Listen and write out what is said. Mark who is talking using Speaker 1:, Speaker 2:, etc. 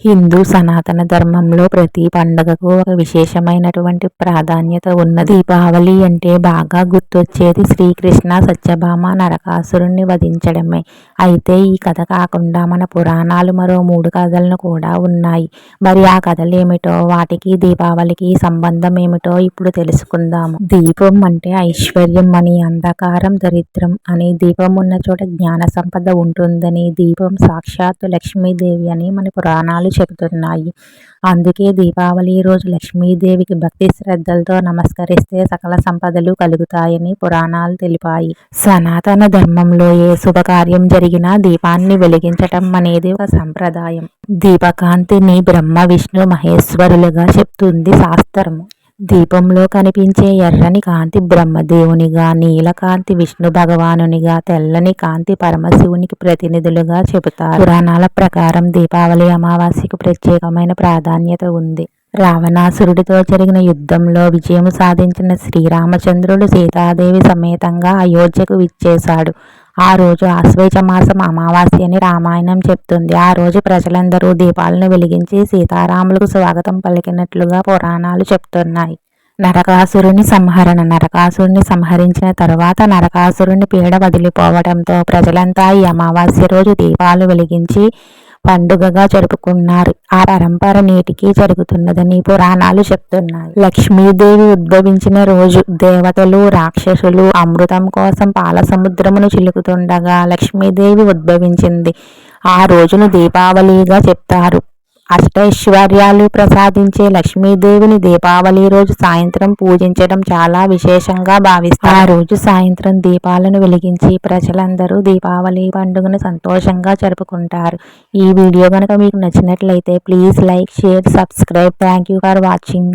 Speaker 1: హిందూ సనాతన ధర్మంలో ప్రతి పండగకు ఒక విశేషమైనటువంటి ప్రాధాన్యత ఉన్నది. దీపావళి అంటే బాగా గుర్తొచ్చేది శ్రీకృష్ణ సత్యభామ నరకాసురుణ్ణి వధించడమే. అయితే ఈ కథ కాకుండా మన పురాణాలు మరో మూడు కథలను కూడా ఉన్నాయి. మరి ఆ కథలు ఏమిటో వాటికి దీపావళికి సంబంధం ఏమిటో ఇప్పుడు తెలుసుకుందాము. దీపం అంటే ఐశ్వర్యం అని అంధకారం దరిద్రం అని దీపం ఉన్న చోట జ్ఞాన సంపద ఉంటుందని దీపం సాక్షాత్తు లక్ష్మీదేవి అని మన పురాణాలు పురాణాలు చెబుతున్నాయి. అందుకే దీపావళి రోజు లక్ష్మీదేవికి భక్తి శ్రద్ధలతో నమస్కరిస్తే సకల సంపదలు కలుగుతాయని పురాణాలు తెలిపాయి. సనాతన ధర్మంలో ఏ శుభకార్యం జరిగినా దీపాన్ని వెలిగించటం అనేది ఒక సంప్రదాయం. దీపకాంతిని బ్రహ్మ విష్ణు మహేశ్వరులుగా చెప్తుంది శాస్త్రము. దీపంలో కనిపించే ఎర్రని కాంతి బ్రహ్మదేవునిగా నీలకాంతి విష్ణు భగవానునిగా తెల్లని కాంతి పరమశివునికి ప్రతినిధులుగా చెబుతారు. పురాణాల ప్రకారం దీపావళి అమావాస్యకు ప్రత్యేకమైన ప్రాధాన్యత ఉంది. రావణాసురుడితో జరిగిన యుద్ధంలో విజయం సాధించిన శ్రీరామచంద్రుడు సీతాదేవి సమేతంగా అయోధ్యకు విచ్చేశాడు. ఆ రోజు ఆశ్వేజ మాసం అమావాస్య అని రామాయణం చెప్తుంది. ఆ రోజు ప్రజలందరూ దీపాలను వెలిగించి సీతారాములకు స్వాగతం పలికినట్లుగా పురాణాలు చెప్తున్నాయి. నరకాసురుని సంహరణ నరకాసురుని సంహరించిన తర్వాత నరకాసురుని పీడ వదిలిపోవడంతో ప్రజలంతా ఈ అమావాస్య రోజు దీపాలు వెలిగించి పండుగగా జరుపుకున్నారు. ఆ పరంపర నేటికి జరుగుతున్నదని పురాణాలు చెప్తున్నాయి. లక్ష్మీదేవి ఉద్భవించిన రోజు దేవతలు రాక్షసులు అమృతం కోసం పాల సముద్రమును చిలుకుతుండగా లక్ష్మీదేవి ఉద్భవించింది. ఆ రోజును దీపావళిగా చెప్తారు. అష్టైశ్వర్యాలు ప్రసాదించే లక్ష్మీదేవిని దీపావళి రోజు సాయంత్రం పూజించడం చాలా విశేషంగా భావిస్తారు. ఆ రోజు సాయంత్రం దీపాలను వెలిగించి ప్రజలందరూ దీపావళి పండుగను సంతోషంగా జరుపుకుంటారు. ఈ వీడియో కనుక మీకు నచ్చినట్లయితే please like share subscribe. Thank you for watching.